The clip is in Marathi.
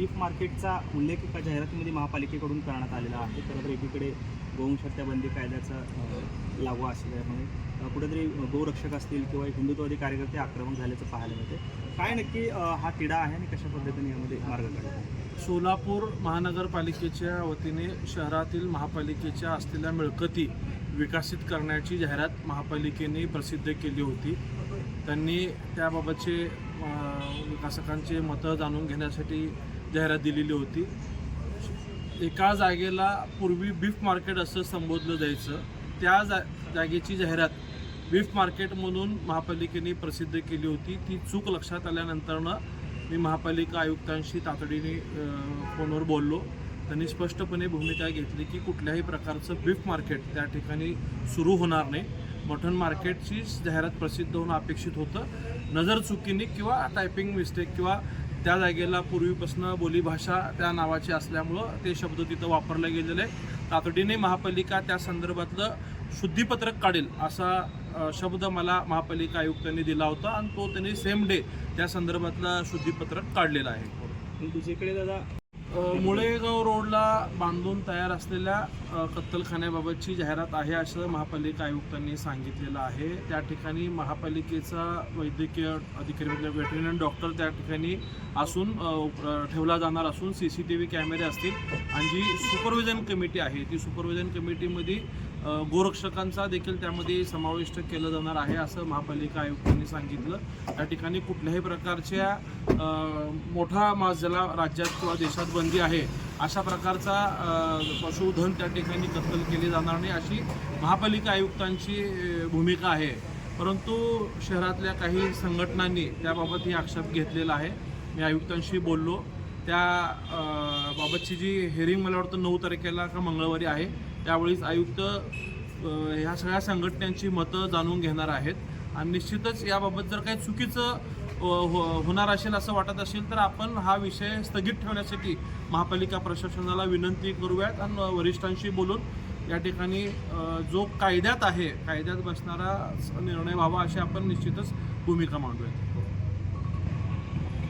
बीफ मार्केटचा उल्लेख एका जाहिरातीमध्ये महापालिकेकडून करण्यात आलेला आहे. खरं तर एकीकडे गोवंशहत्या बंदी कायद्याचा लागू असल्यामुळे कुठेतरी गोरक्षक असतील किंवा हिंदुत्ववादी कार्यकर्ते आक्रमक झाल्याचं पाहायला मिळते काय नक्की हा तिढा आहे आणि कशा पद्धतीने यामध्ये मार्ग काढला? सोलापूर महानगरपालिकेच्या वतीने शहरातील महापालिकेच्या असलेल्या मिळकती विकसित करण्याची जाहिरात महापालिकेने प्रसिद्ध केली होती. त्यांनी त्याबाबतचे विकासकांचे मतं जाणून घेण्यासाठी जाहिरात दिलेली होती. एका जागेला पूर्वी बीफ मार्केट असं संबोधलं जायचं. त्या जा जागेची जाहिरात बीफ मार्केट म्हणून महापालिकेने प्रसिद्ध केली होती. ती चूक लक्षात आल्यानंतरनं मी महापालिका आयुक्तांशी तातडीने फोनवर बोललो. त्यांनी स्पष्टपणे भूमिका घेतली की कुठल्याही प्रकारचं बीफ मार्केट त्या ठिकाणी सुरू होणार नाही. मटण मार्केटचीच जाहिरात प्रसिद्ध होणं अपेक्षित होतं. नजर चुकीने किंवा टायपिंग मिस्टेक किंवा त्या जागेला पूर्वीपासून बोलीभाषा त्या नावाची असल्यामुळं ते शब्द तिथं वापरले गेलेले तातडीने महापालिका त्या संदर्भातलं शुद्धीपत्रक काढेल असा शब्द मला महापालिका आयुक्तांनी दिला होता आणि तो त्यांनी सेम डे त्या संदर्भातलं शुद्धीपत्रक काढलेलं आहे. दुसरीकडे दादा मुळेगाव रोडला बांधून तयार असलेल्या कत्तलखान्याबाबतची जाहिरात आहे असं महापालिका आयुक्तांनी सांगितलेलं आहे. त्या ठिकाणी महापालिकेचा वैद्यकीय अधिकारी म्हणजे वेटरिनरी डॉक्टर त्या ठिकाणी असून ठेवला जाणार असून सी सी टी व्ही कॅमेरे असतील. आणि जी सुपरविजन कमिटी आहे ती सुपरविजन कमिटीमध्ये गोरक्षकांचा देखील त्यामध्ये समाविष्ट केलं जाणार आहे असं महापालिका आयुक्तांनी सांगितलं. त्या ठिकाणी कुठल्याही प्रकारच्या मोठा मास ज्याला राज्यात किंवा देशात बंदी आहे अशा प्रकारचा पशुधन त्या ठिकाणी कत्तल केली जाणार नाही अशी महापालिका आयुक्तांची भूमिका आहे. परंतु शहरातल्या काही संघटनांनी त्याबाबत ही आक्षेप घेतलेला आहे. मी आयुक्तांशी बोललो. त्या बाबतची जी हेरिंग मला वाटतं नऊ तारखेला का मंगळवारी आहे. त्यावेळीच आयुक्त ह्या सगळ्या संघटनांची मतं जाणून घेणार आहेत. आणि निश्चितच याबाबत जर काही चुकीचं हो- होणार असेल असं वाटत असेल तर आपण हा विषय स्थगित ठेवण्यासाठी महापालिका प्रशासनाला विनंती करूयात आणि वरिष्ठांशी बोलून या ठिकाणी जो कायद्यात आहे कायद्यात बसणारा निर्णय व्हावा अशी आपण निश्चितच भूमिका मांडूयात.